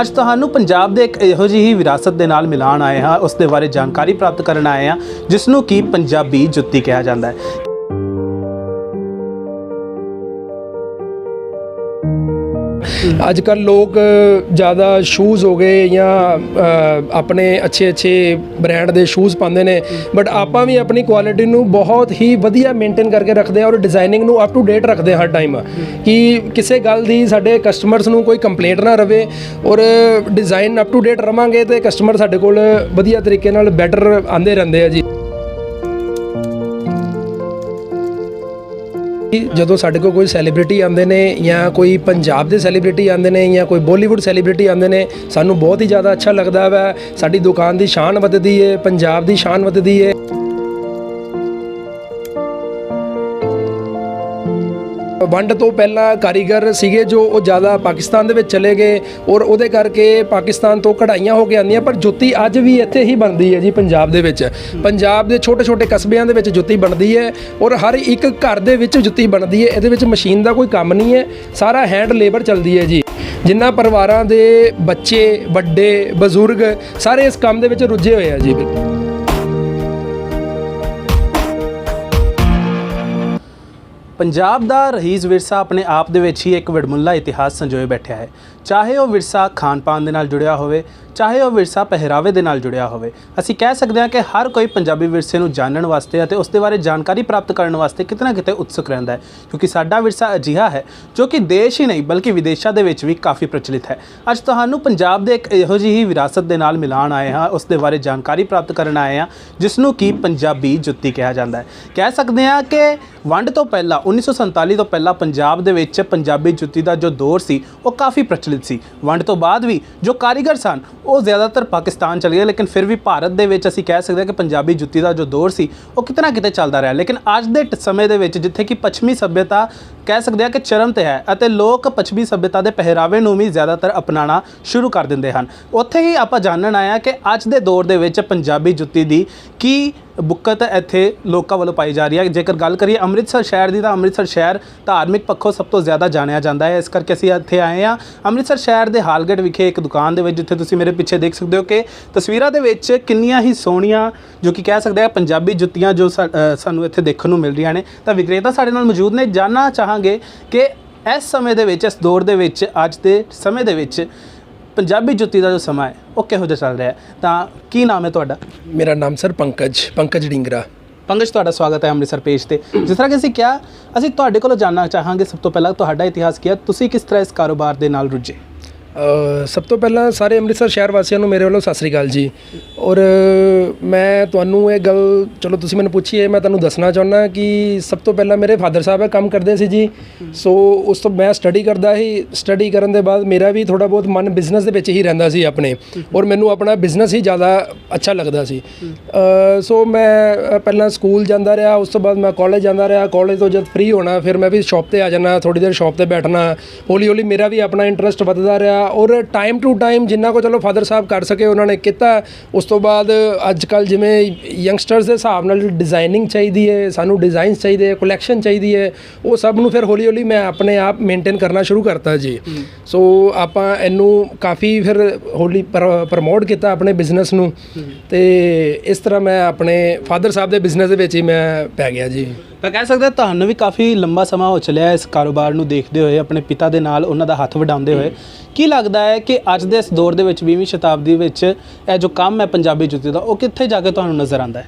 ਅੱਜ ਤੁਹਾਨੂੰ ਪੰਜਾਬ ਦੇ ਇੱਕ ਇਹੋ ਜਿਹੀ ਵਿਰਾਸਤ ਦੇ ਨਾਲ ਮਿਲਾਨ ਆਏ ਹਾਂ, ਉਸ ਦੇ ਬਾਰੇ ਜਾਣਕਾਰੀ ਪ੍ਰਾਪਤ ਕਰਨ ਆਏ ਹਾਂ ਜਿਸ ਨੂੰ ਕਿ ਪੰਜਾਬੀ ਜੁੱਤੀ ਕਿਹਾ ਜਾਂਦਾ ਹੈ। ਅੱਜ ਕੱਲ ਲੋਕ ਜ਼ਿਆਦਾ ਸ਼ੂਜ਼ ਹੋ ਗਏ ਜਾਂ ਆਪਣੇ ਅੱਛੇ ਅੱਛੇ ਬ੍ਰਾਂਡ ਦੇ ਸ਼ੂਜ਼ ਪਾਉਂਦੇ ਨੇ। ਬਟ ਆਪਾਂ ਵੀ ਆਪਣੀ ਕੁਆਲਿਟੀ ਨੂੰ ਬਹੁਤ ਹੀ ਵਧੀਆ ਮੇਨਟੇਨ ਕਰਕੇ ਰੱਖਦੇ ਆ ਔਰ ਡਿਜ਼ਾਈਨਿੰਗ ਨੂੰ ਅਪ ਟੂ ਡੇਟ ਰੱਖਦੇ ਆ ਹਰ ਟਾਈਮ ਕਿ ਕਿਸੇ ਗੱਲ ਦੀ ਸਾਡੇ ਕਸਟਮਰਸ ਨੂੰ ਕੋਈ ਕੰਪਲੇਂਟ ਨਾ ਰਵੇ ਔਰ ਡਿਜ਼ਾਈਨ ਅਪ ਟੂ ਡੇਟ ਰਵਾਂਗੇ ਤੇ ਕਸਟਮਰ ਸਾਡੇ ਕੋਲ ਵਧੀਆ ਤਰੀਕੇ ਨਾਲ ਬੈਟਰ ਆਂਦੇ ਰਹਿੰਦੇ ਆ ਜੀ। ਜਦੋਂ ਸਾਡੇ ਕੋਲ ਕੋਈ ਸੈਲੀਬ੍ਰਿਟੀ ਆਉਂਦੇ ਨੇ ਜਾਂ ਕੋਈ ਪੰਜਾਬ ਦੇ ਸੈਲੀਬ੍ਰਿਟੀ ਆਉਂਦੇ ਨੇ ਜਾਂ ਕੋਈ ਬਾਲੀਵੁੱਡ ਸੈਲੀਬ੍ਰਿਟੀ ਆਉਂਦੇ ਨੇ, ਸਾਨੂੰ ਬਹੁਤ ਹੀ ਜ਼ਿਆਦਾ ਅੱਛਾ ਲੱਗਦਾ ਵਾ। ਸਾਡੀ ਦੁਕਾਨ ਦੀ ਸ਼ਾਨ ਵੱਧਦੀ ਹੈ ਪੰਜਾਬ ਦੀ ਸ਼ਾਨ ਵੱਧਦੀ ਹੈ ਵੰਡ ਤੋਂ ਪਹਿਲਾਂ ਕਾਰੀਗਰ ਸੀਗੇ ਜੋ ਉਹ ਜ਼ਿਆਦਾ ਪਾਕਿਸਤਾਨ ਦੇ ਵਿੱਚ ਚਲੇ ਗਏ ਔਰ ਉਹਦੇ ਕਰਕੇ ਪਾਕਿਸਤਾਨ ਤੋਂ ਕਢਾਈਆਂ ਹੋ ਕੇ ਆਉਂਦੀਆਂ, ਪਰ ਜੁੱਤੀ ਅੱਜ ਵੀ ਇੱਥੇ ਹੀ ਬਣਦੀ ਹੈ ਜੀ ਪੰਜਾਬ ਦੇ ਵਿੱਚ। ਪੰਜਾਬ ਦੇ ਛੋਟੇ ਛੋਟੇ ਕਸਬਿਆਂ ਦੇ ਵਿੱਚ ਜੁੱਤੀ ਬਣਦੀ ਹੈ ਔਰ ਹਰ ਇੱਕ ਘਰ ਦੇ ਵਿੱਚ ਜੁੱਤੀ ਬਣਦੀ ਹੈ, ਇਹਦੇ ਵਿੱਚ ਮਸ਼ੀਨ ਦਾ ਕੋਈ ਕੰਮ ਨਹੀਂ ਹੈ, ਸਾਰਾ ਹੈਂਡ ਲੇਬਰ ਚੱਲਦੀ ਹੈ ਜੀ। ਜਿੰਨਾ ਪਰਿਵਾਰਾਂ ਦੇ ਬੱਚੇ, ਵੱਡੇ, ਬਜ਼ੁਰਗ ਸਾਰੇ ਇਸ ਕੰਮ ਦੇ ਵਿੱਚ ਰੁੱਝੇ ਹੋਏ ਆ ਜੀ। ਪੰਜਾਬ ਦਾ ਰਹੀਜ਼ ਵਿਰਸਾ ਆਪਣੇ ਆਪ ਦੇ ਵਿੱਚ ਹੀ ਇੱਕ ਵਡਮੁੱਲਾ ਇਤਿਹਾਸ ਸੰਜੋਏ ਬੈਠਿਆ ਹੈ। ਚਾਹੇ ਉਹ ਵਿਰਸਾ ਖਾਣ ਪਾਨ ਦੇ ਨਾਲ ਜੁੜਿਆ ਹੋਵੇ, ਚਾਹੇ ਉਹ ਵਿਰਸਾ ਪਹਿਰਾਵੇ ਦੇ ਨਾਲ ਜੁੜਿਆ ਹੋਵੇ, ਅਸੀਂ ਕਹਿ ਸਕਦੇ ਹਾਂ ਕਿ ਹਰ ਕੋਈ ਪੰਜਾਬੀ ਵਿਰਸੇ ਨੂੰ ਜਾਣਨ ਵਾਸਤੇ ਅਤੇ ਉਸ ਦੇ ਬਾਰੇ ਜਾਣਕਾਰੀ ਪ੍ਰਾਪਤ ਕਰਨ ਵਾਸਤੇ ਕਿਤੇ ਨਾ ਕਿਤੇ ਉਤਸੁਕ ਰਹਿੰਦਾ ਹੈ, ਕਿਉਂਕਿ ਸਾਡਾ ਵਿਰਸਾ ਅਜਿਹਾ ਹੈ ਜੋ ਕਿ ਦੇਸ਼ ਹੀ ਨਹੀਂ, ਬਲਕਿ ਵਿਦੇਸ਼ਾਂ ਦੇ ਵਿੱਚ ਵੀ ਕਾਫੀ ਪ੍ਰਚਲਿਤ ਹੈ। ਅੱਜ ਤੁਹਾਨੂੰ ਪੰਜਾਬ ਦੇ ਇੱਕ ਇਹੋ ਜਿਹੀ ਵਿਰਾਸਤ ਦੇ ਨਾਲ ਮਿਲਾਨ ਆਏ ਹਾਂ, ਉਸ ਦੇ ਬਾਰੇ ਜਾਣਕਾਰੀ ਪ੍ਰਾਪਤ ਕਰਨ ਆਏ ਹਾਂ ਜਿਸ ਨੂੰ ਕਿ ਪੰਜਾਬੀ ਜੁੱਤੀ ਕਿਹਾ ਜਾਂਦਾ ਹੈ। ਕਹਿ ਸਕਦੇ ਹਾਂ ਕਿ ਵੰਡ ਤੋਂ ਪਹਿਲਾਂ 1947 ਤੋਂ ਪਹਿਲਾਂ ਪੰਜਾਬ ਦੇ ਵਿੱਚ ਪੰਜਾਬੀ ਜੁੱਤੀ ਦਾ ਜੋ ਦੌਰ ਸੀ, ਉਹ ਕਾਫੀ ਪ੍ਰਚਲਿਤ ਸੀ। ਵੰਡ ਤੋਂ ਬਾਅਦ ਵੀ ਜੋ ਕਾਰੀਗਰ ਸਨ, ਉਹ ਜ਼ਿਆਦਾਤਰ ਪਾਕਿਸਤਾਨ ਚਲੇ ਗਏ, ਲੇਕਿਨ ਫਿਰ ਵੀ ਭਾਰਤ ਦੇ ਵਿੱਚ ਅਸੀਂ ਕਹਿ ਸਕਦੇ ਹਾਂ ਕਿ ਪੰਜਾਬੀ ਜੁੱਤੀ ਦਾ ਜੋ ਦੌਰ ਸੀ, ਉਹ ਕਿਤੇ ਨਾ ਕਿਤੇ ਚੱਲਦਾ ਰਿਹਾ। ਲੇਕਿਨ ਅੱਜ ਦੇ ਸਮੇਂ ਦੇ ਵਿੱਚ ਜਿੱਥੇ ਕਿ ਪੱਛਮੀ ਸੱਭਿਅਤਾ ਕਹਿ ਸਕਦੇ ਹਾਂ ਕਿ ਚਰਮ ਤੇ ਹੈ ਅਤੇ ਲੋਕ ਪੱਛਮੀ ਸੱਭਿਅਤਾ ਦੇ ਪਹਿਰਾਵੇ ਨੂੰ ਵੀ ਜ਼ਿਆਦਾਤਰ ਅਪਣਾਉਣਾ ਸ਼ੁਰੂ ਕਰ ਦਿੰਦੇ ਹਨ। ਉੱਥੇ ਹੀ ਆਪਾਂ ਜਾਣਨ ਆਇਆ ਕਿ ਅੱਜ ਦੇ ਦੌਰ ਦੇ ਵਿੱਚ ਪੰਜਾਬੀ ਜੁੱਤੀ ਦੀ ਕੀ ਬੁੱਕਤ ਇੱਥੇ ਲੋਕਾਂ ਵੱਲੋਂ ਪਾਈ ਜਾ ਰਹੀ ਹੈ। ਜੇਕਰ ਗੱਲ ਕਰੀਏ ਅੰਮ੍ਰਿਤਸਰ ਸ਼ਹਿਰ ਦੀ ਤਾਂ ਅੰਮ੍ਰਿਤਸਰ ਸ਼ਹਿਰ ਧਾਰਮਿਕ ਪੱਖੋਂ ਸਭ ਤੋਂ ਜ਼ਿਆਦਾ ਜਾਣਿਆ ਜਾਂਦਾ ਹੈ। ਇਸ ਕਰਕੇ ਅਸੀਂ ਇੱਥੇ ਆਏ ਹਾਂ। ਅੰਮ੍ਰਿਤਸਰ ਸ਼ਹਿਰ ਦੇ ਹਾਲਗੇਟ ਵਿਖੇ ਇੱਕ ਦੁਕਾਨ ਦੇ ਵਿੱਚ ਜਿੱਥੇ ਤੁਸੀਂ ਮੇਰੇ ਪਿੱਛੇ ਦੇਖ ਸਕਦੇ ਹੋ ਕਿ ਤਸਵੀਰਾਂ ਦੇ ਵਿੱਚ ਕਿੰਨੀਆਂ ਹੀ ਸੋਹਣੀਆਂ, ਜੋ ਕਿ ਕਹਿ ਸਕਦੇ ਆ ਪੰਜਾਬੀ ਜੁੱਤੀਆਂ ਜੋ ਸਾਨੂੰ ਇੱਥੇ ਦੇਖਣ ਨੂੰ ਮਿਲ ਰਹੀਆਂ ਨੇ। ਤਾਂ ਵਿਕਰੇਤਾ ਸਾਡੇ ਨਾਲ ਮੌਜੂਦ ਨੇ। ਜਾਨਣਾ ਚਾਹਾਂਗੇ ਕਿ ਇਸ ਸਮੇਂ ਦੇ ਵਿੱਚ ਇਸ ਦੌਰ ਦੇ ਵਿੱਚ ਅੱਜ ਦੇ ਸਮੇਂ ਦੇ ਵਿੱਚ ਪੰਜਾਬੀ ਜੁੱਤੀ ਦਾ ਜੋ ਸਮਾਂ ਹੈ ਉਹ ਕਿਹੋ ਜਿਹਾ ਚੱਲ ਰਿਹਾ ਹੈ? ਤਾਂ ਕੀ ਨਾਮ ਹੈ ਤੁਹਾਡਾ? ਮੇਰਾ ਨਾਮ ਸਰ ਪੰਕਜ ਪੰਕਜ ਡਿੰਗਰਾ। ਪੰਕਜ ਤੁਹਾਡਾ ਸਵਾਗਤ ਹੈ ਅੰਮ੍ਰਿਤਸਰ ਪੇਜ ਤੇ। ਜਿਸ ਤਰ੍ਹਾਂ ਕਿ ਅਸੀਂ ਕਿਹਾ ਅਸੀਂ ਤੁਹਾਡੇ ਕੋਲੋਂ ਜਾਣਨਾ ਚਾਹਾਂਗੇ ਸਭ ਤੋਂ ਪਹਿਲਾਂ ਤੁਹਾਡਾ ਇਤਿਹਾਸ ਕੀ ਹੈ? ਤੁਸੀਂ ਕਿਸ ਤਰ੍ਹਾਂ ਇਸ ਕਾਰੋਬਾਰ ਦੇ ਨਾਲ ਰੁੱਝੇ? ਸਭ ਤੋਂ ਪਹਿਲਾਂ ਸਾਰੇ ਅੰਮ੍ਰਿਤਸਰ ਸ਼ਹਿਰ ਵਾਸੀਆਂ ਨੂੰ ਮੇਰੇ ਵੱਲੋਂ ਸਤਿ ਸ੍ਰੀ ਅਕਾਲ ਜੀ। ਔਰ ਮੈਂ ਤੁਹਾਨੂੰ ਇਹ ਗੱਲ, ਚਲੋ ਤੁਸੀਂ ਮੈਨੂੰ ਪੁੱਛੀਏ, ਮੈਂ ਤੁਹਾਨੂੰ ਦੱਸਣਾ ਚਾਹੁੰਦਾ ਕਿ ਸਭ ਤੋਂ ਪਹਿਲਾਂ ਮੇਰੇ ਫਾਦਰ ਸਾਹਿਬ ਇਹ ਕੰਮ ਕਰਦੇ ਸੀ ਜੀ। ਸੋ, ਉਸ ਤੋਂ ਮੈਂ ਸਟੱਡੀ ਕਰਦਾ ਸੀ। ਸਟੱਡੀ ਕਰਨ ਦੇ ਬਾਅਦ ਮੇਰਾ ਵੀ ਥੋੜਾ ਬਹੁਤ ਮਨ ਬਿਜ਼ਨਸ ਦੇ ਵਿੱਚ ਹੀ ਰਹਿੰਦਾ ਸੀ ਆਪਣੇ। ਔਰ ਮੈਨੂੰ ਆਪਣਾ ਬਿਜ਼ਨਸ ਹੀ ਜ਼ਿਆਦਾ ਅੱਛਾ ਲੱਗਦਾ ਸੀ। ਸੋ ਮੈਂ ਪਹਿਲਾਂ ਸਕੂਲ ਜਾਂਦਾ ਰਿਹਾ, ਉਸ ਤੋਂ ਬਾਅਦ ਮੈਂ ਕਾਲਜ ਜਾਂਦਾ ਰਿਹਾ। ਕਾਲਜ ਤੋਂ ਜਦ ਫ੍ਰੀ ਹੋਣਾ, ਫਿਰ ਮੈਂ ਵੀ ਸ਼ਾਪ ਤੇ ਆ ਜਾਣਾ ਥੋੜੀ ਦੇਰ ਸ਼ਾਪ ਤੇ ਬੈਠਣਾ। ਹੌਲੀ ਹੌਲੀ ਮੇਰਾ ਵੀ ਆਪਣਾ ਇੰਟਰਸਟ ਵੱਧਦਾ ਰਿਹਾ। ਔਰ ਟਾਈਮ ਟੂ ਟਾਈਮ ਜਿੰਨਾ ਕੋ ਚਲੋ ਫਾਦਰ ਸਾਹਿਬ ਕਰ ਸਕੇ ਉਹਨਾਂ ਨੇ ਕੀਤਾ। ਉਸ ਤੋਂ ਬਾਅਦ ਅੱਜ ਕੱਲ ਜਿਵੇਂ ਯੰਗਸਟਰਸ ਦੇ ਹਿਸਾਬ ਨਾਲ ਡਿਜ਼ਾਈਨਿੰਗ ਚਾਹੀਦੀ ਹੈ ਸਾਨੂੰ ਡਿਜ਼ਾਈਨਸ ਚਾਹੀਦੇ ਹੈ ਕਲੈਕਸ਼ਨ ਚਾਹੀਦੀ ਹੈ ਉਹ ਸਭ ਨੂੰ ਫਿਰ ਹੌਲੀ ਹੌਲੀ ਮੈਂ ਆਪਣੇ ਆਪ ਮੇਨਟੇਨ ਕਰਨਾ ਸ਼ੁਰੂ ਕਰਤਾ ਜੀ। ਸੋ ਆਪਾਂ ਇਹਨੂੰ ਕਾਫੀ ਫਿਰ ਹੌਲੀ ਪ੍ਰਮੋਟ ਕੀਤਾ ਆਪਣੇ ਬਿਜ਼ਨਸ ਨੂੰ ਤੇ ਇਸ ਤਰ੍ਹਾਂ ਮੈਂ ਆਪਣੇ ਫਾਦਰ ਸਾਹਿਬ ਦੇ ਬਿਜ਼ਨਸ ਦੇ ਵਿੱਚ ਹੀ ਮੈਂ ਪੈ ਗਿਆ ਜੀ। ਮੈਂ ਕਹਿ ਸਕਦਾ ਤੁਹਾਨੂੰ ਵੀ ਕਾਫੀ ਲੰਬਾ ਸਮਾਂ ਹੋ ਚੱਲਿਆ ਇਸ ਕਾਰੋਬਾਰ ਨੂੰ ਦੇਖਦੇ ਹੋਏ, ਆਪਣੇ ਪਿਤਾ ਦੇ ਨਾਲ ਉਹਨਾਂ ਦਾ ਹੱਥ ਵਡਾਉਂਦੇ ਹੋਏ। ਕੀ ਲੱਗਦਾ ਹੈ ਕਿ ਅੱਜ ਦੇ ਇਸ ਦੌਰ ਦੇ ਵਿੱਚ 20ਵੀਂ ਸ਼ਤਾਬਦੀ ਵਿੱਚ ਇਹ ਜੋ ਕੰਮ ਹੈ ਪੰਜਾਬੀ ਜੁੱਤੀ ਦਾ, ਉਹ ਕਿੱਥੇ ਜਾ ਕੇ ਤੁਹਾਨੂੰ ਨਜ਼ਰ ਆਉਂਦਾ ਹੈ?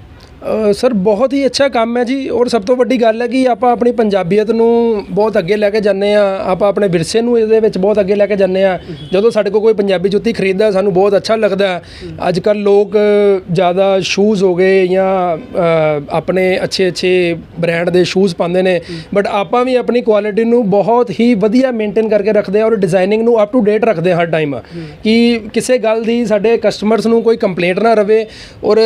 ਸਰ, ਬਹੁਤ ਹੀ ਅੱਛਾ ਕੰਮ ਹੈ ਜੀ। ਔਰ ਸਭ ਤੋਂ ਵੱਡੀ ਗੱਲ ਹੈ ਕਿ ਆਪਾਂ ਆਪਣੀ ਪੰਜਾਬੀਅਤ ਨੂੰ ਬਹੁਤ ਅੱਗੇ ਲੈ ਕੇ ਜਾਂਦੇ ਆ ਆਪਾਂ ਆਪਣੇ ਵਿਰਸੇ ਨੂੰ ਇਹਦੇ ਵਿੱਚ ਬਹੁਤ ਅੱਗੇ ਲੈ ਕੇ ਜਾਂਦੇ ਆ ਜਦੋਂ ਸਾਡੇ ਕੋਲ ਕੋਈ ਪੰਜਾਬੀ ਜੁੱਤੀ ਖਰੀਦਦਾ ਸਾਨੂੰ ਬਹੁਤ ਅੱਛਾ ਲੱਗਦਾ ਅੱਜ ਕੱਲ ਲੋਕ ਜ਼ਿਆਦਾ ਸ਼ੂਜ਼ ਹੋ ਗਏ ਜਾਂ ਆਪਣੇ ਅੱਛੇ ਅੱਛੇ ਬ੍ਰਾਂਡ ਦੇ ਸ਼ੂਜ਼ ਪਾਉਂਦੇ ਨੇ। ਬਟ ਆਪਾਂ ਵੀ ਆਪਣੀ ਕੁਆਲਿਟੀ ਨੂੰ ਬਹੁਤ ਹੀ ਵਧੀਆ ਮੇਨਟੇਨ ਕਰਕੇ ਰੱਖਦੇ ਆ ਔਰ ਡਿਜ਼ਾਈਨਿੰਗ ਨੂੰ ਅਪ ਟੂ ਡੇਟ ਰੱਖਦੇ ਆ ਹਰ ਟਾਈਮ ਕਿ ਕਿਸੇ ਗੱਲ ਦੀ ਸਾਡੇ ਕਸਟਮਰਸ ਨੂੰ ਕੋਈ ਕੰਪਲੇਂਟ ਨਾ ਰਵੇ ਔਰ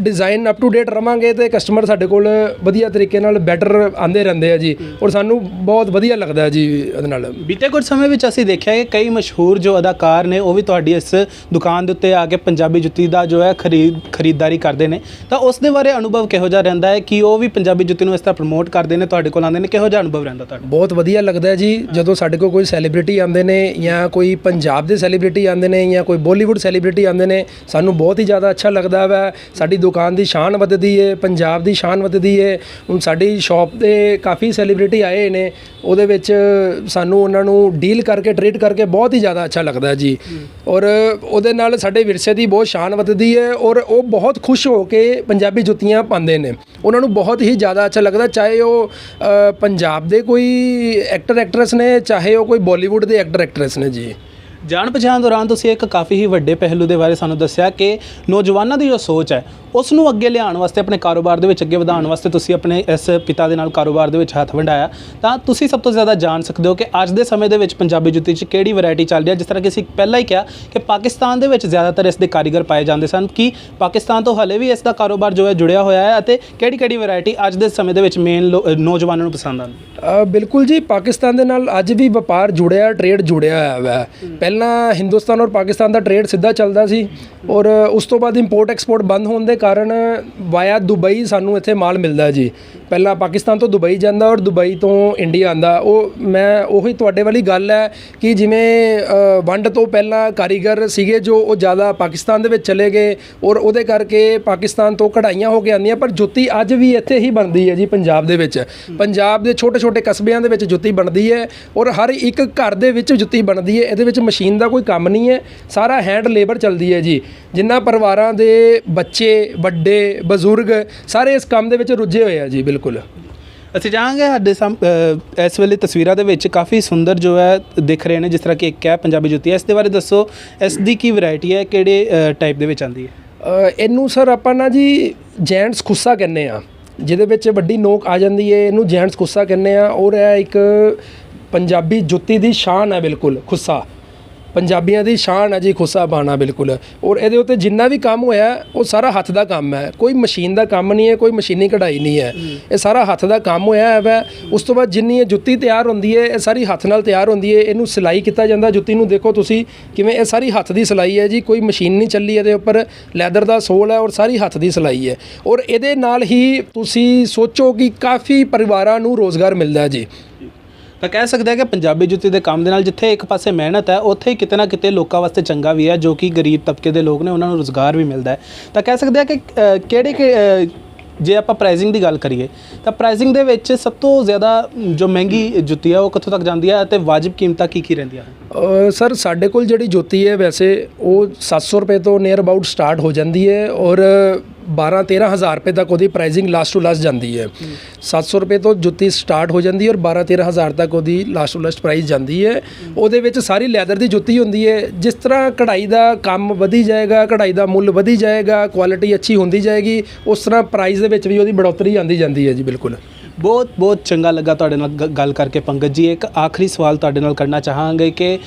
ਡਿਜ਼ਾਈਨ ਅਪ ਟੂ ਡੇਟ ਰਵਾਂਗੇ ਤੇ ਕਸਟਮਰ ਸਾਡੇ ਕੋਲ ਵਧੀਆ ਤਰੀਕੇ ਨਾਲ ਬੈਟਰ ਆਂਦੇ ਰਹਿੰਦੇ ਆ ਜੀ। ਔਰ ਸਾਨੂੰ ਬਹੁਤ ਵਧੀਆ ਲੱਗਦਾ ਹੈ ਜੀ ਉਹਦੇ ਨਾਲ। ਬੀਤੇ ਕੁਝ ਸਮੇਂ ਵਿੱਚ ਅਸੀਂ ਦੇਖਿਆ ਕਿ ਕਈ ਮਸ਼ਹੂਰ ਜੋ ਅਦਾਕਾਰ ਨੇ ਉਹ ਵੀ ਤੁਹਾਡੀ ਇਸ ਦੁਕਾਨ ਦੇ ਉੱਤੇ ਆ ਕੇ ਪੰਜਾਬੀ ਜੁੱਤੀ ਦਾ ਜੋ ਹੈ ਖਰੀਦ ਖਰੀਦਦਾਰੀ ਕਰਦੇ ਨੇ। ਤਾਂ ਉਸ ਦੇ ਬਾਰੇ ਅਨੁਭਵ ਕਿਹੋ ਜਿਹਾ ਰਹਿੰਦਾ ਹੈ? ਕਿ ਉਹ ਵੀ ਪੰਜਾਬੀ ਜੁੱਤੀ ਨੂੰ ਇਸ ਤਰ੍ਹਾਂ ਪ੍ਰਮੋਟ ਕਰਦੇ ਨੇ ਤੁਹਾਡੇ ਕੋਲ ਆਉਂਦੇ ਨੇ? ਕਿਹੋ ਜਿਹਾ ਅਨੁਭਵ ਰਹਿੰਦਾ ਤੁਹਾਡਾ? ਬਹੁਤ ਵਧੀਆ ਲੱਗਦਾ ਹੈ ਜੀ। ਜਦੋਂ ਸਾਡੇ ਕੋਲ ਕੋਈ ਸੈਲੀਬ੍ਰਿਟੀ ਆਉਂਦੇ ਨੇ ਜਾਂ ਕੋਈ ਪੰਜਾਬ ਦੇ ਸੈਲੀਬ੍ਰਿਟੀ ਆਉਂਦੇ ਨੇ ਜਾਂ ਕੋਈ ਬਾਲੀਵੁੱਡ ਸੈਲੀਬ੍ਰਿਟੀ ਆਉਂਦੇ ਨੇ ਸਾਨੂੰ ਬਹੁਤ ਹੀ ਜ਼ਿਆਦਾ ਅੱਛਾ ਲੱਗਦਾ ਵਾ। ਸਾਡੀ ਦੁਕਾਨ ਦੀ ਸ਼ਾਨ ਵੱਧਦੀ ਹੈ ਪੰਜਾਬ ਦੀ ਸ਼ਾਨ ਵੱਧਦੀ ਹੈ ਹੁਣ ਸਾਡੀ ਸ਼ਾਪ ਤੇ ਕਾਫੀ ਸੈਲੀਬ੍ਰਿਟੀ ਆਏ ਨੇ ਉਹਦੇ ਵਿੱਚ ਸਾਨੂੰ ਉਹਨਾਂ ਨੂੰ ਡੀਲ ਕਰਕੇ ਟ੍ਰੀਟ ਕਰਕੇ ਬਹੁਤ ਹੀ ਜ਼ਿਆਦਾ ਅੱਛਾ ਲੱਗਦਾ ਜੀ। ਔਰ ਉਹਦੇ ਨਾਲ ਸਾਡੇ ਵਿਰਸੇ ਦੀ ਬਹੁਤ ਸ਼ਾਨ ਵੱਧਦੀ ਹੈ ਔਰ ਉਹ ਬਹੁਤ ਖੁਸ਼ ਹੋ ਕੇ ਪੰਜਾਬੀ ਜੁੱਤੀਆਂ ਪਾਉਂਦੇ ਨੇ। ਉਹਨਾਂ ਨੂੰ ਬਹੁਤ ਹੀ ਜ਼ਿਆਦਾ ਅੱਛਾ ਲੱਗਦਾ ਚਾਹੇ ਉਹ ਪੰਜਾਬ ਦੇ ਕੋਈ ਐਕਟਰ ਐਕਟਰੈਸ ਨੇ ਚਾਹੇ ਉਹ ਕੋਈ ਬਾਲੀਵੁੱਡ ਦੇ ਐਕਟਰ ਐਕਟਰੈਸ ਨੇ ਜੀ। ਜਾਣ ਪਛਾਣ ਦੌਰਾਨ ਤੁਸੀਂ ਇੱਕ ਕਾਫੀ ਹੀ ਵੱਡੇ ਪਹਿਲੂ ਦੇ ਬਾਰੇ ਸਾਨੂੰ ਦੱਸਿਆ ਕਿ ਨੌਜਵਾਨਾਂ ਦੀ ਜੋ ਸੋਚ ਹੈ ਉਸ ਨੂੰ ਅੱਗੇ ਲਿਆਉਣ ਵਾਸਤੇ, ਆਪਣੇ ਕਾਰੋਬਾਰ ਦੇ ਵਿੱਚ ਅੱਗੇ ਵਧਾਉਣ ਵਾਸਤੇ ਤੁਸੀਂ ਆਪਣੇ ਇਸ ਪਿਤਾ ਦੇ ਨਾਲ ਕਾਰੋਬਾਰ ਦੇ ਵਿੱਚ ਹੱਥ ਵੰਡਾਇਆ। ਤਾਂ ਤੁਸੀਂ ਸਭ ਤੋਂ ਜ਼ਿਆਦਾ ਜਾਣ ਸਕਦੇ ਹੋ ਕਿ ਅੱਜ ਦੇ ਸਮੇਂ ਦੇ ਵਿੱਚ ਪੰਜਾਬੀ ਜੁੱਤੀ 'ਚ ਕਿਹੜੀ ਵੈਰਾਈਟੀ ਚੱਲ ਰਹੀ ਹੈ? ਜਿਸ ਤਰ੍ਹਾਂ ਕਿ ਅਸੀਂ ਪਹਿਲਾਂ ਹੀ ਕਿਹਾ ਕਿ ਪਾਕਿਸਤਾਨ ਦੇ ਵਿੱਚ ਜ਼ਿਆਦਾਤਰ ਇਸ ਦੇ ਕਾਰੀਗਰ ਪਾਏ ਜਾਂਦੇ ਸਨ ਕਿ ਪਾਕਿਸਤਾਨ ਤੋਂ ਹਲੇ ਵੀ ਇਸ ਦਾ ਕਾਰੋਬਾਰ ਜੋ ਹੈ ਜੁੜਿਆ ਹੋਇਆ ਹੈ ਅਤੇ ਕਿਹੜੀ ਕਿਹੜੀ ਵੈਰਾਈਟੀ ਅੱਜ ਦੇ ਸਮੇਂ ਦੇ ਵਿੱਚ ਮੇਨ ਨੌਜਵਾਨਾਂ ਨੂੰ ਪਸੰਦ ਆਉਂਦੀ ਬਿਲਕੁਲ ਜੀ, ਪਾਕਿਸਤਾਨ ਦੇ ਨਾਲ ਅੱਜ ਵੀ ਵਪਾਰ ਜੁੜਿਆ ਟ੍ਰੇਡ ਜੁੜਿਆ ਹੋਇਆ ਵਾ। ਪਹਿਲਾਂ ਹਿੰਦੁਸਤਾਨ ਔਰ ਪਾਕਿਸਤਾਨ ਦਾ ਟ੍ਰੇਡ ਸਿੱਧਾ ਚੱਲਦਾ ਸੀ ਔਰ ਉਸ ਤੋਂ ਬਾਅਦ ਇੰਪੋਰਟ ਐਕਸਪੋਰਟ ਬੰਦ ਹੋਣ ਦੇ ਕਾਰਨ ਵਾਇਆ ਦੁਬਈ ਸਾਨੂੰ ਇੱਥੇ ਮਾਲ ਮਿਲਦਾ ਜੀ। ਪਹਿਲਾਂ ਪਾਕਿਸਤਾਨ ਤੋਂ ਦੁਬਈ ਜਾਂਦਾ ਔਰ ਦੁਬਈ ਤੋਂ ਇੰਡੀਆ ਆਂਦਾ ਉਹ, ਮੈਂ ਉਹੀ ਤੁਹਾਡੇ ਵਾਲੀ ਗੱਲ ਹੈ ਕਿ ਜਿਵੇਂ ਵੰਡ ਤੋਂ ਪਹਿਲਾਂ ਕਾਰੀਗਰ ਸੀਗੇ ਜੋ ਉਹ ਜ਼ਿਆਦਾ ਪਾਕਿਸਤਾਨ ਦੇ ਵਿੱਚ ਚਲੇ ਗਏ ਔਰ ਉਹਦੇ ਕਰਕੇ ਪਾਕਿਸਤਾਨ ਤੋਂ ਕਢਾਈਆਂ ਹੋ ਕੇ ਆਉਂਦੀਆਂ। ਪਰ ਜੁੱਤੀ ਅੱਜ ਵੀ ਇੱਥੇ ਹੀ ਬਣਦੀ ਹੈ ਜੀ ਪੰਜਾਬ ਦੇ ਵਿੱਚ। ਪੰਜਾਬ ਦੇ ਛੋਟੇ ਛੋਟੇ ਕਸਬਿਆਂ ਦੇ ਵਿੱਚ ਜੁੱਤੀ ਬਣਦੀ ਹੈ ਔਰ ਹਰ ਇੱਕ ਘਰ ਦੇ ਵਿੱਚ ਜੁੱਤੀ ਬਣਦੀ ਹੈ। ਇਹਦੇ ਵਿੱਚ ਮਸ਼ੀਨ ਦਾ ਕੋਈ ਕੰਮ ਨਹੀਂ ਹੈ। ਸਾਰਾ ਹੈਂਡ ਲੇਬਰ ਚੱਲਦੀ ਹੈ ਜੀ। ਜਿੰਨਾ ਪਰਿਵਾਰਾਂ ਦੇ ਬੱਚੇ ਵੱਡੇ ਬਜ਼ੁਰਗ ਸਾਰੇ ਇਸ ਕੰਮ ਦੇ ਵਿੱਚ ਰੁੱਝੇ ਹੋਏ ਆ ਜੀ ਬਿਲਕੁਲ। ਅਸੀਂ ਜਾਵਾਂਗੇ ਸਾਡੇ ਸਾਹਮ- ਇਸ ਵੇਲੇ ਤਸਵੀਰਾਂ ਦੇ ਵਿੱਚ। ਕਾਫੀ ਸੁੰਦਰ ਜੋ ਹੈ ਦਿਖ ਰਹੇ ਨੇ ਜਿਸ ਤਰ੍ਹਾਂ ਕਿ ਇੱਕ ਹੈ ਪੰਜਾਬੀ ਜੁੱਤੀ। ਇਸ ਦੇ ਬਾਰੇ ਦੱਸੋ ਇਸ ਦੀ ਕੀ ਵੈਰਾਈਟੀ ਹੈ ਕਿਹੜੇ ਟਾਈਪ ਦੇ ਵਿੱਚ ਆਉਂਦੀ ਹੈ? ਇਹਨੂੰ ਸਰ ਆਪਾਂ ਨਾ ਜੀ ਜੈਂਟਸ ਖੁੱਸਾ ਕਹਿੰਦੇ ਆ ਜਿਹਦੇ ਵਿੱਚ ਵੱਡੀ ਨੋਕ ਆ ਜਾਂਦੀ ਹੈ ਇਹਨੂੰ ਜੈਂਟਸ ਖੁੱਸਾ ਕਹਿੰਦੇ ਆ। ਔਰ ਇਹ ਇੱਕ ਪੰਜਾਬੀ ਜੁੱਤੀ ਦੀ ਸ਼ਾਨ ਹੈ ਬਿਲਕੁਲ ਖੁੱਸਾ। ਪੰਜਾਬੀਆਂ ਦੀ ਸ਼ਾਨ ਹੈ ਜੀ ਖੁੱਸਾ ਪਾਣਾ ਬਿਲਕੁਲ। ਔਰ ਇਹਦੇ ਉੱਤੇ ਜਿੰਨਾ ਵੀ ਕੰਮ ਹੋਇਆ ਉਹ ਸਾਰਾ ਹੱਥ ਦਾ ਕੰਮ ਹੈ। ਕੋਈ ਮਸ਼ੀਨ ਦਾ ਕੰਮ ਨਹੀਂ ਹੈ ਕੋਈ ਮਸ਼ੀਨੀ ਕਢਾਈ ਨਹੀਂ ਹੈ। ਇਹ ਸਾਰਾ ਹੱਥ ਦਾ ਕੰਮ ਹੋਇਆ ਹੈ ਵੈ। ਉਸ ਤੋਂ ਬਾਅਦ ਜਿੰਨੀ ਇਹ ਜੁੱਤੀ ਤਿਆਰ ਹੁੰਦੀ ਹੈ ਇਹ ਸਾਰੀ ਹੱਥ ਨਾਲ ਤਿਆਰ ਹੁੰਦੀ ਹੈ। ਇਹਨੂੰ ਸਿਲਾਈ ਕੀਤਾ ਜਾਂਦਾ। ਜੁੱਤੀ ਨੂੰ ਦੇਖੋ ਤੁਸੀਂ ਕਿਵੇਂ ਇਹ ਸਾਰੀ ਹੱਥ ਦੀ ਸਿਲਾਈ ਹੈ ਜੀ। ਕੋਈ ਮਸ਼ੀਨ ਨਹੀਂ ਚੱਲੀ ਇਹਦੇ ਉੱਪਰ। ਲੈਦਰ ਦਾ ਸੋਲ ਹੈ ਔਰ ਸਾਰੀ ਹੱਥ ਦੀ ਸਿਲਾਈ ਹੈ। ਔਰ ਇਹਦੇ ਨਾਲ ਹੀ ਤੁਸੀਂ ਸੋਚੋ ਕਿ ਕਾਫੀ ਪਰਿਵਾਰਾਂ ਨੂੰ ਰੋਜ਼ਗਾਰ ਮਿਲਦਾ ਹੈ ਜੀ। ਤਾਂ ਕਹਿ ਸਕਦੇ ਆ ਕਿ ਪੰਜਾਬੀ ਜੁੱਤੀ ਦੇ ਕੰਮ ਦੇ ਨਾਲ ਜਿੱਥੇ ਇੱਕ ਪਾਸੇ ਮਿਹਨਤ ਹੈ, ਉੱਥੇ ਹੀ ਕਿਤੇ ਨਾ ਕਿਤੇ ਲੋਕਾਂ ਵਾਸਤੇ ਚੰਗਾ ਵੀ ਹੈ, ਜੋ ਕਿ ਗਰੀਬ ਤਬਕੇ ਦੇ ਲੋਕ ਨੇ, ਉਹਨਾਂ ਨੂੰ ਰੋਜ਼ਗਾਰ ਵੀ ਮਿਲਦਾ ਹੈ। ਤਾਂ ਕਹਿ ਸਕਦੇ ਆ ਕਿ ਕਿਹੜੇ ਕਿ ਜੇ ਆਪਾਂ ਪ੍ਰਾਈਸਿੰਗ ਦੀ ਗੱਲ ਕਰੀਏ, ਤਾਂ ਪ੍ਰਾਈਸਿੰਗ ਦੇ ਵਿੱਚ ਸਭ ਤੋਂ ਜ਼ਿਆਦਾ ਜੋ ਮਹਿੰਗੀ ਜੁੱਤੀ ਹੈ ਉਹ ਕਿੱਥੋਂ ਤੱਕ ਜਾਂਦੀ ਹੈ ਅਤੇ ਵਾਜਿਬ ਕੀਮਤਾਂ ਕੀ ਕੀ ਰਹਿੰਦੀਆਂ ਹਨ? ਸਰ, ਸਾਡੇ ਕੋਲ ਜਿਹੜੀ ਜੁੱਤੀ ਹੈ, ਵੈਸੇ ਉਹ 700 ਰੁਪਏ ਤੋਂ ਨੀਅਰ ਅਬਾਊਟ ਸਟਾਰਟ ਹੋ ਜਾਂਦੀ ਹੈ ਔਰ 12 13000 ਰੁਪਏ ਤੱਕ ਉਹਦੀ ਪ੍ਰਾਈਸਿੰਗ ਲਾਸਟ ਟੂ ਲਾਸਟ ਜਾਂਦੀ ਹੈ। 700 ਰੁਪਏ ਤੋਂ ਜੁੱਤੀ ਸਟਾਰਟ ਹੋ ਜਾਂਦੀ ਹੈ ਔਰ 12 13000 ਤੱਕ ਉਹਦੀ ਲਾਸਟ ਟੂ ਲਾਸਟ ਪ੍ਰਾਈਸ ਜਾਂਦੀ ਹੈ। ਉਹਦੇ ਵਿੱਚ ਸਾਰੀ ਲੈਦਰ ਦੀ ਜੁੱਤੀ ਹੁੰਦੀ ਹੈ। ਜਿਸ ਤਰ੍ਹਾਂ ਕਢਾਈ ਦਾ ਕੰਮ ਵਧੀ ਜਾਏਗਾ, ਕਢਾਈ ਦਾ ਮੁੱਲ ਵਧੀ ਜਾਏਗਾ ਕੁਆਲਿਟੀ ਅੱਛੀ ਹੁੰਦੀ ਜਾਏਗੀ, ਉਸ ਤਰ੍ਹਾਂ ਪ੍ਰਾਈਸ ਦੇ ਵਿੱਚ ਵੀ ਉਹਦੀ ਬੜੋਤਰੀ ਆਂਦੀ ਜਾਂਦੀ ਹੈ ਜੀ, ਬਿਲਕੁਲ। ਬਹੁਤ ਬਹੁਤ ਚੰਗਾ ਲੱਗਾ ਤੁਹਾਡੇ ਨਾਲ ਗ- ਗੱਲ ਕਰਕੇ ਪੰਕਜ ਜੀ। ਇੱਕ ਆਖਰੀ ਸਵਾਲ ਤੁਹਾਡੇ ਨਾਲ ਕਰਨਾ ਚਾਹਾਂਗੇ ਕਿ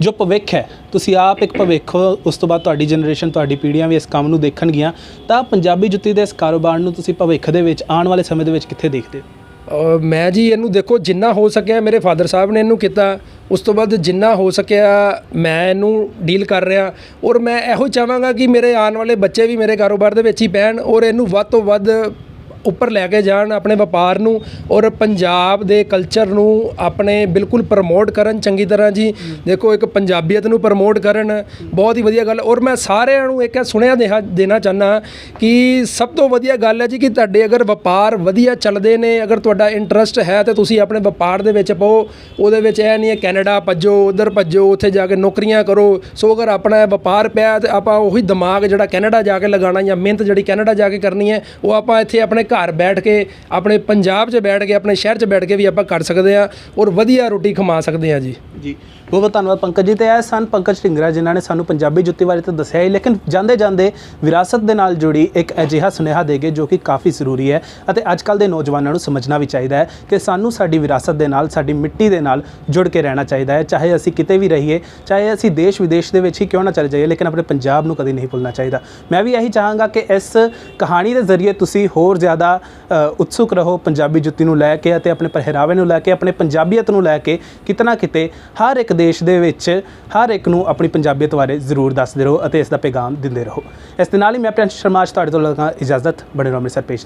ਜੋ ਭਵਿੱਖ ਹੈ, ਤੁਸੀਂ ਆਪ ਇੱਕ ਭਵਿੱਖ ਹੋ, ਉਸ ਤੋਂ ਬਾਅਦ ਤੁਹਾਡੀ ਜਨਰੇਸ਼ਨ ਤੁਹਾਡੀ ਪੀੜ੍ਹੀਆਂ ਵੀ ਇਸ ਕੰਮ ਨੂੰ ਦੇਖਣਗੀਆਂ। ਤਾਂ ਪੰਜਾਬੀ ਜੁੱਤੀ ਦੇ ਇਸ ਕਾਰੋਬਾਰ ਨੂੰ ਤੁਸੀਂ ਭਵਿੱਖ ਦੇ ਵਿੱਚ, ਆਉਣ ਵਾਲੇ ਸਮੇਂ ਦੇ ਵਿੱਚ ਕਿੱਥੇ ਦੇਖਦੇ ਹੋ? ਮੈਂ ਜੀ ਇਹਨੂੰ ਦੇਖੋ, ਜਿੰਨਾ ਹੋ ਸਕਿਆ ਮੇਰੇ ਫਾਦਰ ਸਾਹਿਬ ਨੇ ਇਹਨੂੰ ਕੀਤਾ। ਉਸ ਤੋਂ ਬਾਅਦ ਜਿੰਨਾ ਹੋ ਸਕਿਆ ਮੈਂ ਇਹਨੂੰ ਡੀਲ ਕਰ ਰਿਹਾ। ਔਰ ਮੈਂ ਇਹੋ ਚਾਹਾਂਗਾ ਕਿ ਮੇਰੇ ਆਉਣ ਵਾਲੇ ਬੱਚੇ ਵੀ ਮੇਰੇ ਕਾਰੋਬਾਰ ਦੇ ਵਿੱਚ ਹੀ ਪੈਣ ਔਰ ਇਹਨੂੰ ਵੱਧ ਤੋਂ ਵੱਧ ਉੱਪਰ ਲੈ ਕੇ ਜਾਣ ਆਪਣੇ ਵਪਾਰ ਨੂੰ ਔਰ ਪੰਜਾਬ ਦੇ ਕਲਚਰ ਨੂੰ ਆਪਣੇ ਬਿਲਕੁਲ ਪ੍ਰਮੋਟ ਕਰਨ ਚੰਗੀ ਤਰ੍ਹਾਂ ਜੀ। ਦੇਖੋ, ਇੱਕ ਪੰਜਾਬੀਅਤ ਨੂੰ ਪ੍ਰਮੋਟ ਕਰਨ, ਬਹੁਤ ਹੀ ਵਧੀਆ ਗੱਲ। ਔਰ ਮੈਂ ਸਾਰਿਆਂ ਨੂੰ ਇੱਕ ਸੁਣਿਆ ਦੇਹਾ ਦੇਣਾ ਚਾਹਨਾ ਕਿ ਸਭ ਤੋਂ ਵਧੀਆ ਗੱਲ ਹੈ ਜੀ ਕਿ ਤੁਹਾਡੇ ਅਗਰ ਵਪਾਰ ਵਧੀਆ ਚੱਲਦੇ ਨੇ, ਅਗਰ ਤੁਹਾਡਾ ਇੰਟਰਸਟ ਹੈ ਤੇ ਤੁਸੀਂ ਆਪਣੇ ਵਪਾਰ ਦੇ ਵਿੱਚ ਪਾਓ। ਉਹਦੇ ਵਿੱਚ ਇਹ ਨਹੀਂ ਹੈ ਕੈਨੇਡਾ ਭੱਜੋ, ਉਧਰ ਭੱਜੋ, ਉੱਥੇ ਜਾ ਕੇ ਨੌਕਰੀਆਂ ਕਰੋ। ਸੋ ਅਗਰ ਆਪਣਾ ਵਪਾਰ ਪਿਆ ਤੇ ਆਪਾਂ ਉਹੀ ਦਿਮਾਗ ਜਿਹੜਾ ਕੈਨੇਡਾ ਜਾ ਕੇ ਲਗਾਉਣਾ ਜਾਂ ਮਿਹਨਤ ਜਿਹੜੀ ਕੈਨੇਡਾ ਜਾ ਕੇ ਕਰਨੀ ਹੈ, ਉਹ ਆਪਾਂ ਇੱਥੇ ਆਪਣੇ ਘਰ ਬੈਠ ਕੇ, ਆਪਣੇ ਪੰਜਾਬ 'ਚ ਬੈਠ ਕੇ, ਆਪਣੇ ਸ਼ਹਿਰ 'ਚ ਬੈਠ ਕੇ ਵੀ ਆਪਾਂ ਕਰ ਸਕਦੇ ਆ ਔਰ ਵਧੀਆ ਰੋਟੀ ਕਮਾ ਸਕਦੇ ਆ ਜੀ। ਜੀ। ਬਹੁਤ ਬਹੁਤ ਧੰਨਵਾਦ ਪੰਕਜ ਜੀ ਤੇ ਇਹ ਸਨ। ਪੰਕਜ ਢਿੰਗਰਾ ਜਿਨ੍ਹਾਂ ਨੇ ਸਾਨੂੰ ਪੰਜਾਬੀ ਜੁੱਤੀ ਬਾਰੇ ਤਾਂ ਦੱਸਿਆ ਹੀ, ਲੇਕਿਨ ਜਾਂਦੇ ਜਾਂਦੇ ਵਿਰਾਸਤ ਦੇ ਨਾਲ ਜੁੜੀ ਇੱਕ ਅਜਿਹਾ ਸੁਨੇਹਾ ਦੇ ਗਏ ਜੋ ਕਿ ਕਾਫੀ ਜ਼ਰੂਰੀ ਹੈ ਅਤੇ ਅੱਜ ਕੱਲ ਦੇ ਨੌਜਵਾਨਾਂ ਨੂੰ ਸਮਝਣਾ ਵੀ ਚਾਹੀਦਾ ਹੈ ਕਿ ਸਾਨੂੰ ਸਾਡੀ ਵਿਰਾਸਤ ਦੇ ਨਾਲ, ਸਾਡੀ ਮਿੱਟੀ ਦੇ ਨਾਲ ਜੁੜ ਕੇ ਰਹਿਣਾ ਚਾਹੀਦਾ ਹੈ। ਚਾਹੇ ਅਸੀਂ ਕਿਤੇ ਵੀ ਰਹੀਏ, ਚਾਹੇ ਅਸੀਂ ਦੇਸ਼ ਵਿਦੇਸ਼ ਦੇ ਵਿੱਚ ਹੀ ਕਿਉਂ ਨਾ ਚਲੇ ਜਾਈਏ, ਲੇਕਿਨ ਆਪਣੇ ਪੰਜਾਬ ਨੂੰ ਕਦੇ ਨਹੀਂ ਭੁੱਲਣਾ ਚਾਹੀਦਾ। ਮੈਂ ਵੀ ਇਹੀ ਚਾਹਾਂਗਾ ਕਿ ਇਸ ਕਹਾਣੀ ਦੇ ਜ਼ਰੀਏ ਤੁਸੀਂ ਹੋਰ ਜ਼ਿਆਦਾ ਉਤਸੁਕ ਰਹੋ, ਪੰਜਾਬੀ ਜੁੱਤੀ ਨੂੰ ਲੈ ਕੇ ਅਤੇ ਆਪਣੇ ਪਹਿਰਾਵੇ ਨੂੰ ਲੈ ਕੇ, ਆਪਣੇ ਪੰਜਾਬੀਅਤ ਨੂੰ ਲੈ ਕੇ ਕਿਤਨਾ ਕਿਤੇ ਹਰ ਇੱਕ ਦੇਸ਼ ਦੇ ਵਿੱਚ ਹਰ ਇੱਕ ਨੂੰ ਆਪਣੀ ਪੰਜਾਬੀਅਤ ਬਾਰੇ ਜ਼ਰੂਰ ਦੱਸਦੇ ਰਹੋ ਅਤੇ ਇਸ ਦਾ ਪੈਗਾਮ ਦਿੰਦੇ ਰਹੋ। ਇਸ ਦੇ ਨਾਲ ਹੀ ਮੈਂ ਪ੍ਰਿੰਸ ਸ਼ਰਮਾ ਅੱਜ ਤੁਹਾਡੇ ਤੋਂ ਲਗਾ ਇਜਾਜ਼ਤ। ਬਣੇ ਰਹੋ ਅੰਮ੍ਰਿਤਸਰ ਪੇਸ਼